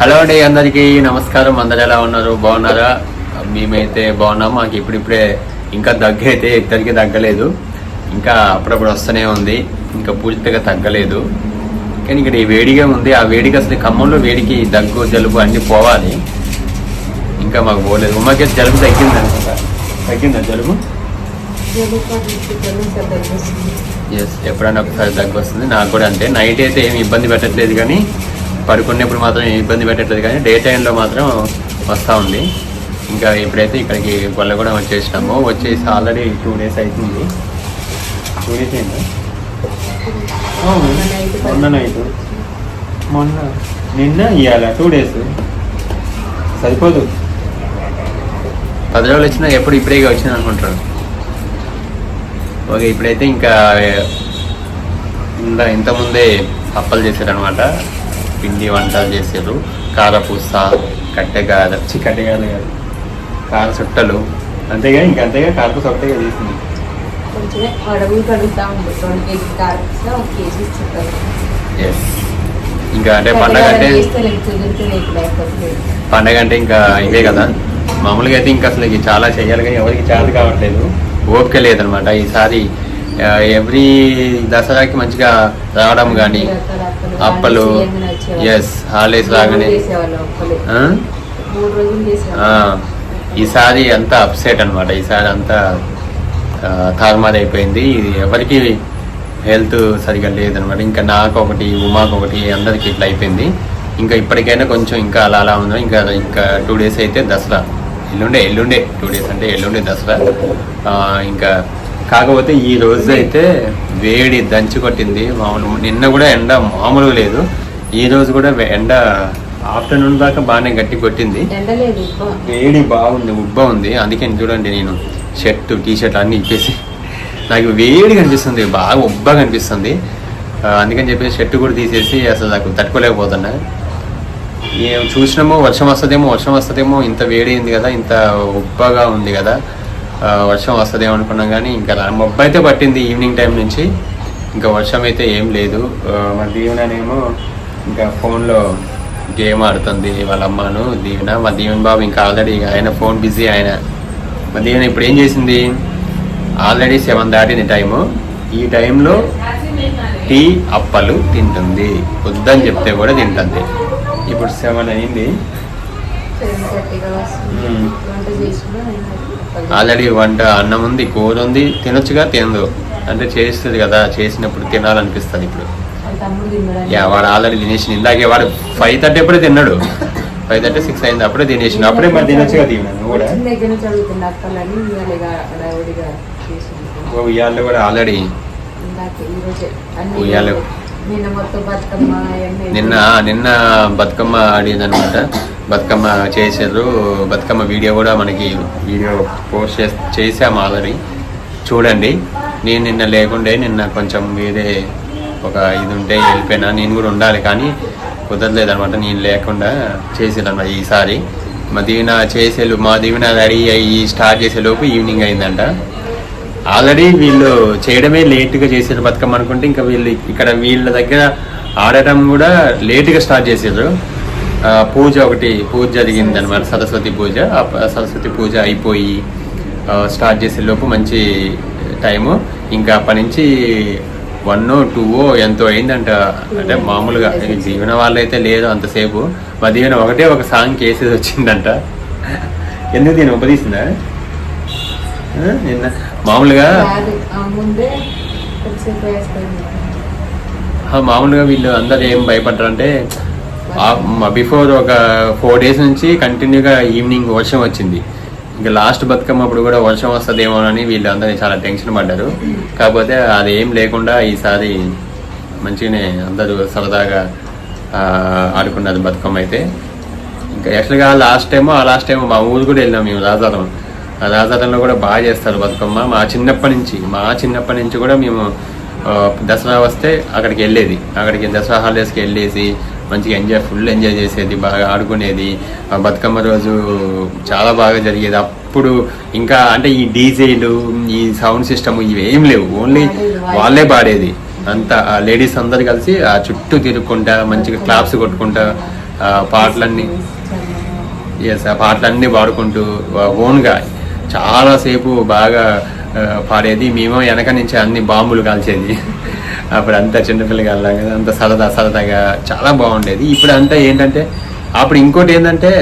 Hello అండి అందరికీ నమస్కారం. అందరు ఎలా ఉన్నారు? బాగున్నారా? మేమైతే బాగున్నాం. మాకు ఇప్పుడిప్పుడే ఇంకా దగ్గు అయితే ఇద్దరికి తగ్గలేదు. ఇంకా అప్పుడప్పుడు వస్తూనే ఉంది. ఇంకా పూర్తిగా తగ్గలేదు. కానీ ఇక్కడ ఈ వేడిగా ఉంది. ఆ వేడికి అసలు ఖమ్మంలో వేడికి దగ్గు జలుబు అన్నీ పోవాలి. ఇంకా మాకు పోలేదు. ఉమ్మకి జలుబు తగ్గింది అనుకుంటా. తగ్గిందా జలుబు? ఎస్ ఎప్పుడైనా ఒకసారి దగ్గు వస్తుంది. నాకు కూడా అంతే. నైట్ అయితే ఏమి ఇబ్బంది పెట్టట్లేదు కానీ పడుకునేప్పుడు మాత్రం ఇబ్బంది పెట్టట్లేదు కానీ డే టైంలో మాత్రం వస్తూ ఉంది. ఇంకా ఇప్పుడైతే ఇక్కడికి గొల్లగూడెం వచ్చేసినాము. వచ్చేసి ఆల్రెడీ టూ డేస్ అవుతుంది టూ డేస్ అయిందా? మొన్న నైట్. మొన్న. నిన్న ఇవాళ టూ డేస్. సరిపోదు. పది రోజులు వచ్చినా ఎప్పుడు ఇప్పుడే వచ్చింది అనుకుంటారు. ఓకే ఇప్పుడైతే ఇంకా ఇంత ఇంతకుముందే అప్పలు చేశారనమాట పిండి వంటలు చేసారు. కారపూస కట్టెగాద కట్టెగాద కాదు కార చుట్టలు. అంతేగా ఇంకా అంతేగా కారపూస ఒకటేగా చేసింది. ఇంకా అంటే పండగ అంటే పండగ అంటే ఇంకా ఇవే కదా. మామూలుగా అయితే ఇంకా అసలు చాలా చేయాలి కానీ ఎవరికి చేత కావట్లేదు. ఓపిక లేదనమాట. ఈసారి ఎవ్రీ దసరాకి మంచిగా రావడం కానీ అప్పలు ఎస్ హాలిడేస్ రాగానే. ఈసారి అంతా అప్సెట్ అనమాట ఈసారి అంతా తారుమారైపోయింది. అయిపోయింది ఇది ఎవరికి హెల్త్ సరిగా లేదనమాట ఇంకా నాకు ఒకటి ఉమాకు ఒకటి అందరికి ఇట్లా అయిపోయింది. ఇంకా ఇప్పటికైనా కొంచెం ఇంకా అలా అలా ఉంది ఇంకా ఇంకా టూ డేస్ అయితే దసరా. ఎల్లుండే ఎల్లుండే టూ డేస్ అంటే ఎల్లుండే దసరా. ఇంకా కాకపోతే ఈ రోజు అయితే వేడి దంచి కొట్టింది. మామూలు నిన్న కూడా ఎండ మామూలుగా లేదు. ఈ రోజు కూడా ఎండ ఆఫ్టర్నూన్ దాకా బాగానే గట్టి కొట్టింది. వేడి బాగుంది ఉబ్బ ఉంది. అందుకే చూడండి నేను షర్ట్ టీ షర్ట్ అన్ని ఇప్పేసి నాకు వేడి కనిపిస్తుంది. బాగా ఉబ్బ కనిపిస్తుంది. అందుకని చెప్పేసి షర్ట్ కూడా తీసేసి అసలు నాకు తట్టుకోలేకపోతున్నా. ఏం చూసినామో వర్షం వస్తుందేమో వర్షం వస్తుందేమో ఇంత వేడి ఉంది కదా ఇంత ఉబ్బగా ఉంది కదా. వర్షం వస్తుందేమో అనుకున్నాం కానీ ఇంకా మబ్బు అయితే పట్టింది ఈవినింగ్ టైం నుంచి. ఇంకా వర్షం అయితే ఏం లేదు. మా దీవెననేమో ఇంకా ఫోన్లో గేమ్ ఆడుతుంది వాళ్ళ అమ్మను దీవెన. మా దీవెన్ బాబు ఇంకా ఆల్రెడీ ఆయన ఫోన్ బిజీ ఆయన. మా దీవెన ఇప్పుడు ఏం చేసింది? ఆల్రెడీ సెవెన్ దాటింది టైము. ఈ టైంలో టీ అప్పలు తింటుంది. వద్దని చెప్తే కూడా తింటుంది. ఇప్పుడు సెవెన్ అయింది. ఆల్రెడీ వంట అన్నం ఉంది కూర ఉంది తినొచ్చుగా తినదు. అంటే చేస్తుంది కదా చేసినప్పుడు తినాలనిపిస్తుంది ఇప్పుడు. యా వాడు ఆల్రెడీ తినేసి ఇందాకే వాడు ఫైవ్ థర్టీ అప్పుడే తిన్నాడు. ఫైవ్ థర్టీ సిక్స్ అయింది అప్పుడే తినేసి అప్పుడే మరి తినొచ్చుగా నువ్వు కూడా? కూడా ఆల్రెడీ. ఉయ్యాల. నిన్న నిన్న నిన్న బతుకమ్మ ఆడింది అనమాట బతుకమ్మ చేసారు బతుకమ్మ వీడియో కూడా మనకి వీడియో పోస్ట్ చేసి చేసాము ఆల్రెడీ. చూడండి. నేను నిన్న లేకుండే నిన్న కొంచెం వేరే ఒక ఇది ఉంటే వెళ్ళిపోయినా. నేను కూడా ఉండాలి కానీ కుదరలేదు అనమాట నేను లేకుండా చేసేదన్నమాట ఈసారి. మా దీవెన చేసే మా దీవెన రెడీ అయ్యి స్టార్ట్ చేసే లోపు ఈవినింగ్ అయిందంట. ఆల్రెడీ వీళ్ళు చేయడమే లేట్గా చేసారు బతుకమ్మ అనుకుంటే ఇంకా వీళ్ళు ఇక్కడ వీళ్ళ దగ్గర ఆడటం కూడా లేట్గా స్టార్ట్ చేసారు పూజ ఒకటి పూజ జరిగింది అనమాట సరస్వతి పూజ. సరస్వతి పూజ అయిపోయి స్టార్ట్ చేసే లోపు మంచి టైము. ఇంకా అప్పటి నుంచి వన్ టూ ఎంతో అయిందంట. అంటే మామూలుగా దీవెన వాళ్ళైతే లేదు అంతసేపు. మా దీవెన ఒకటే ఒక సాంగ్ కేసేది వచ్చిందంట. ఎందుకు దీని ఉపదీసిందా నిన్న మామూలుగా మామూలుగా వీళ్ళు అందరు ఏం భయపడ్డారంటే బిఫోర్ ఒక ఫోర్ డేస్ నుంచి కంటిన్యూగా ఈవినింగ్ వర్షం వచ్చింది. ఇంకా లాస్ట్ బతుకమ్మ అప్పుడు కూడా వర్షం వస్తుందేమో అని వీళ్ళందరూ చాలా టెన్షన్ పడ్డారు. కాకపోతే అది ఏం లేకుండా ఈసారి మంచిగానే అందరూ సరదాగా ఆడుకున్నారు బతుకమ్మ అయితే. ఇంకా యాక్చువల్గా లాస్ట్ టైం ఆ లాస్ట్ టైం మా ఊరు కూడా వెళ్ళాం మేము రాజారం. ఆ రాజారంలో కూడా బాగా చేస్తారు బతుకమ్మ. మా చిన్నప్పటి నుంచి మా చిన్నప్పటి నుంచి కూడా మేము దసరా వస్తే అక్కడికి వెళ్ళేది. అక్కడికి దసరా హాలిడేస్కి వెళ్ళేసి మంచిగా ఎంజాయ్ ఫుల్ ఎంజాయ్ చేసేది బాగా ఆడుకునేది. బతుకమ్మ రోజు చాలా బాగా జరిగేది. అప్పుడు ఇంకా అంటే ఈ డీజేలు ఈ సౌండ్ సిస్టమ్ ఇవి ఏం లేవు. ఓన్లీ వాళ్ళే పాడేది. అంతా ఆ లేడీస్ అందరు కలిసి ఆ చుట్టూ తిరుక్కుంటా మంచిగా క్లాప్స్ కొట్టుకుంటా పాటలన్నీ. ఎస్ ఆ పాటలన్నీ పాడుకుంటూ ఓన్గా చాలాసేపు బాగా పాడేది మేము వెనక నుంచి అన్ని బాంబులు కాల్చేది. అప్పుడు అంతా చిన్నపిల్లగా కదా అంత సరదా సరదాగా చాలా బాగుండేది. ఇప్పుడు అంతా ఏంటంటే అప్పుడు ఇంకోటి ఏంటంటే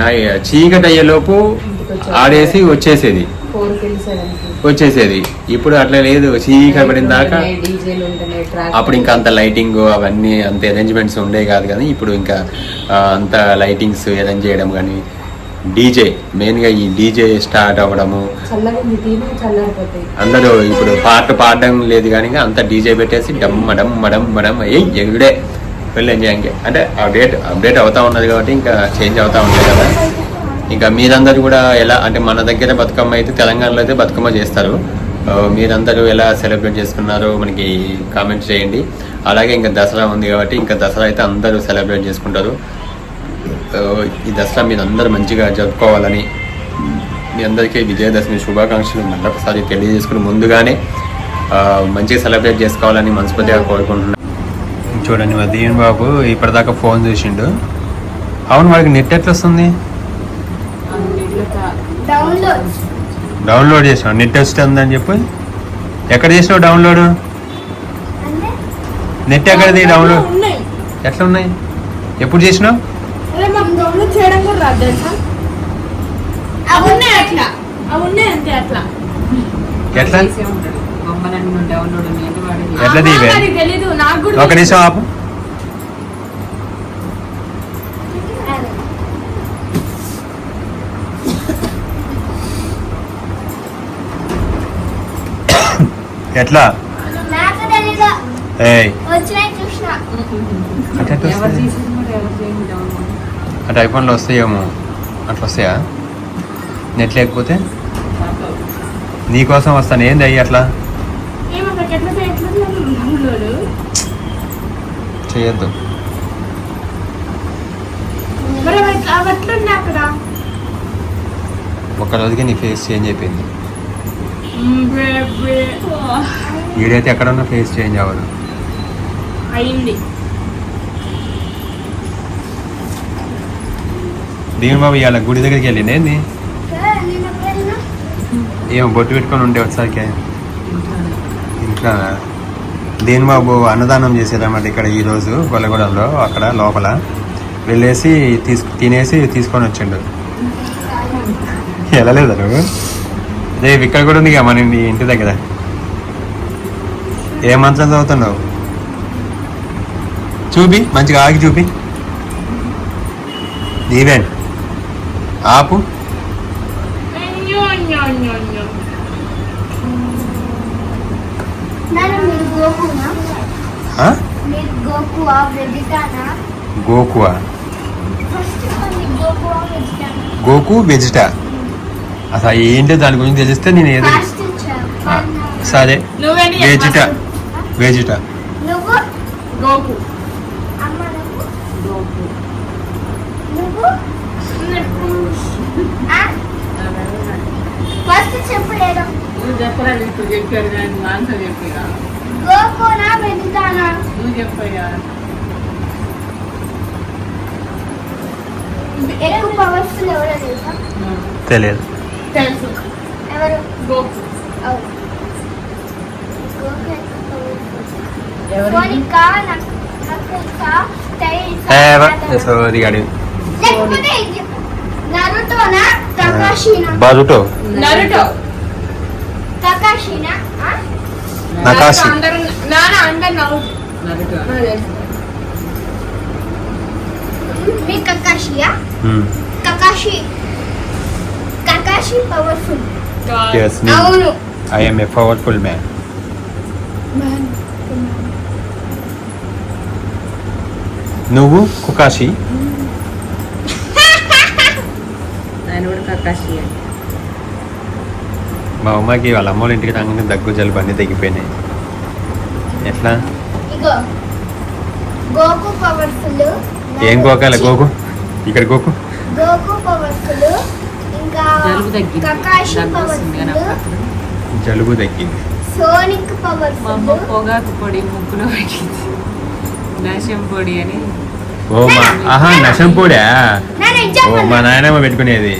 నా చీకటి అయ్యేలోపు ఆడేసి వచ్చేసేది. వచ్చేసేది. ఇప్పుడు అట్లా లేదు. చీకటి పడిన దాకా అప్పుడు ఇంకా అంత లైటింగ్ అవన్నీ అంత అరేంజ్మెంట్స్ ఉండేవి కాదు కానీ ఇప్పుడు ఇంకా అంత లైటింగ్స్ అరేంజ్ చేయడం కానీ డీజే మెయిన్గా ఈ డీజే స్టార్ట్ అవ్వడము. అందరూ ఇప్పుడు పాట పాడడం లేదు కానీ అంత డీజే పెట్టేసి డమ్మ డమ్మ డమ్మ డమ్మ ఏ ఎగుడే. వెళ్ళి ఎంజాయ్ అంటే అప్డేట్ అప్డేట్ అవుతా ఉన్నది కాబట్టి ఇంకా చేంజ్ అవుతా ఉంటుంది కదా. ఇంకా మీరందరూ కూడా ఎలా అంటే మన దగ్గర బతుకమ్మ అయితే తెలంగాణలో అయితే బతుకమ్మ చేస్తారు. మీరందరూ ఎలా సెలబ్రేట్ చేసుకున్నారో మనకి కామెంట్ చేయండి. అలాగే ఇంకా దసరా ఉంది కాబట్టి ఇంకా దసరా అయితే అందరూ సెలబ్రేట్ చేసుకుంటారు. ఈ దసరా మీరు అందరూ మంచిగా జరుపుకోవాలని మీ అందరికీ విజయదశమి శుభాకాంక్షలు మళ్ళొకసారి తెలియజేసుకుని ముందుగానే ఆ, మంచిగా సెలబ్రేట్ చేసుకోవాలని మనస్ఫూర్తిగా కోరుకుంటున్నాను చూడండి మా దీవెన్ బాబు ఇప్పటిదాకా ఫోన్ చూసిండు. అవును వాడికి నెట్ ఎట్లా వస్తుంది? డౌన్లోడ్. డౌన్లోడ్ చేసావు నెట్ వస్తుందని చెప్పి. ఎక్కడ చేసినావు డౌన్లోడ్? అంటే నెట్ ఎక్కడిది డౌన్లోడ్ ఎట్లా ఉన్నాయి? ఎప్పుడు చేసినావు? అరే మాకు డౌన్లోడ్ చేయడం కూడా రాదు తెలుసా? అవి ఉన్నాయి అట్లా. అవి ఉన్నాయి అంతే అట్లా. ఎట్లా? ఎట్లా తెలీదు నాకు కూడా ఒక నిమిషం ఆపు. ఎట్లా? చూసిన. అట్లా ఎట్లా అంటే ఐఫోన్లో వస్తాయేమో? అట్లా వస్తాయా నెట్ లేకపోతే? నీకోసం వస్తాను. ఏంది అయ్యి అట్లా? చేయొద్దు. ఒక్క రోజుకి నీ ఫేస్ చేంజ్ అయిపోయింది. ఈడైతే ఎక్కడున్నా ఫేస్ చేంజ్ అవ్వదు. అయింది దీని బాబు ఇవాళ గుడి దగ్గరికి వెళ్ళింది ఏంది? నేను వెళ్ళిన ఏం బొట్టు పెట్టుకొని ఉండే ఒకసారికి. ఇంట్లో దీని బాబు అన్నదానం చేసేదన్నమాట ఇక్కడ ఈరోజు గొల్లగూడలో అక్కడ లోపల. వెళ్ళేసి తీసుకు తినేసి తీసుకొని వచ్చిండు. వెళ్ళలేదా నువ్వు? అదే ఇక్కడ కూడా ఉంది మన ఇంటి దగ్గర. ఏ మంత్రం చదువుతున్నావు? చూపి మంచిగా ఆగి చూపి. నీవేంటి ఆపు. గోకువా గోకు వెజిటా. అసలు ఏంటో దాని గురించి తెలిస్తే నేను ఏదో సరే. నువ్వేంటి వెజిటా. వెజిటా. నువ్వు? గోకు అమ్మ నువ్వు నువ్వు ఫస్ట్ చెప్పు ఏదో నువ్వు చెప్పరా ఇప్పుడు చెప్పారు కానీ ఆన్సర్ చెప్పిరా. గోకునా వెజిటానా నువ్వు చెప్పయ్యా. ఎక్కువ పవర్ఫుల్ ఎవరో తెలుసా? తెలియదు. తెలుసు. ఎవరు? గోకు ఎవరు? మోనికా నాకు నాకు తెలుసా తెలుసా సారీ గాడి లేకపోతే ఇది చెప్పు. నరుటోనా తకాషినా బారుటో నరుటో తకాషినా ఆ? నకాషి అందరూ నాన్న అందరు నవ్వు నరుటో మీ కకాషియా Hmm. Kakashi Kakashi powerful yes అవును ఐఎమ్ ఏ పవర్ఫుల్ మ్యాన్ నువ్వు కుకాషి ఆయన కూడా కకాషి మా అమ్మకి వాళ్ళ అమ్మోళ్ళ ఇంటికి రాగానే దగ్గు జలుబు అన్నీ తగ్గిపోయినాయి ఎట్లా? ఇగో గోకు పవర్ఫుల్ ఏం గోకాల? గోకు? ఇక్కడ గోకు? గోకు పవర్ఫుల్ ఇంకా జలుబు తగ్గింది. కకాషి పవర్ఫుల్ జలుబు సోనిక్ మా అమ్మ పొగాకు పొడి ముక్కులో పెట్టింది. నాశం పొడి అని. ఓ మా ఆహా ఇది ఓ మా నాయనమ్మ పెట్టుకునేది.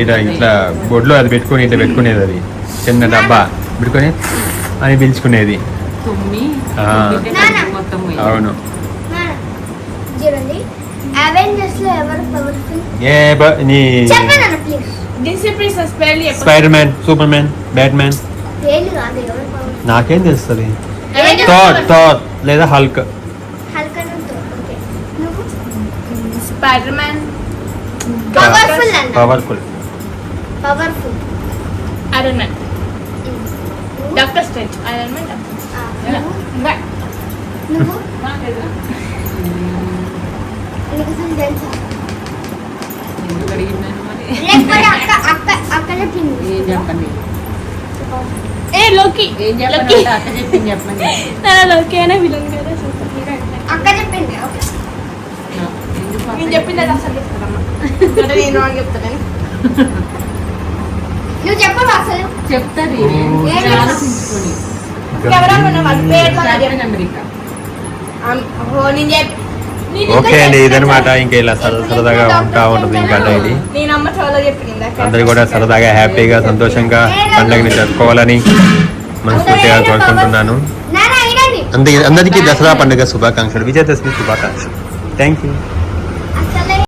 ఇట్లా ఇట్లా బొడ్లో అది పెట్టుకుని ఇట్లా పెట్టుకునేది అది. చిన్న డబ్బా పెట్టుకొని అని పిలుచుకునేది. అవును. Spider Man Superman Batman నాకేం తెలుస్తుంది? power- థార్ లేదా హల్క్ హల్కన్ ఓకే. నువ్వు? Spider Man powerful powerful powerful Iron Man Doctor Strange Iron Man నువ్వు నువ్వు చెప్పింది ఏం చెప్పండి ఏ లోకి లోకి అక్క చెప్పింది చెప్పండి నా లోకి అయినా విలన్ కదా సూపర్ హీరో అంటే. అక్క చెప్పింది అక్క నేను చెప్పింది అది అసలు చెప్తానమ్మా. అంటే నేను చెప్తాను. నువ్వు చెప్పవు అసలు? ఆలోచించుకొని ఇంకా ఓకే అండి. ఇదనమాట ఇంకా ఇలా సరదా సరదాగా ఉంటా ఉంటుంది ఇంకా డైలీ. అందరు కూడా సరదాగా హ్యాపీగా సంతోషంగా పండుగని జరుపుకోవాలని మనస్ఫూర్తిగా కోరుకుంటున్నాను. అందరికీ దసరా పండుగ శుభాకాంక్షలు విజయదశమి శుభాకాంక్షలు. Thank you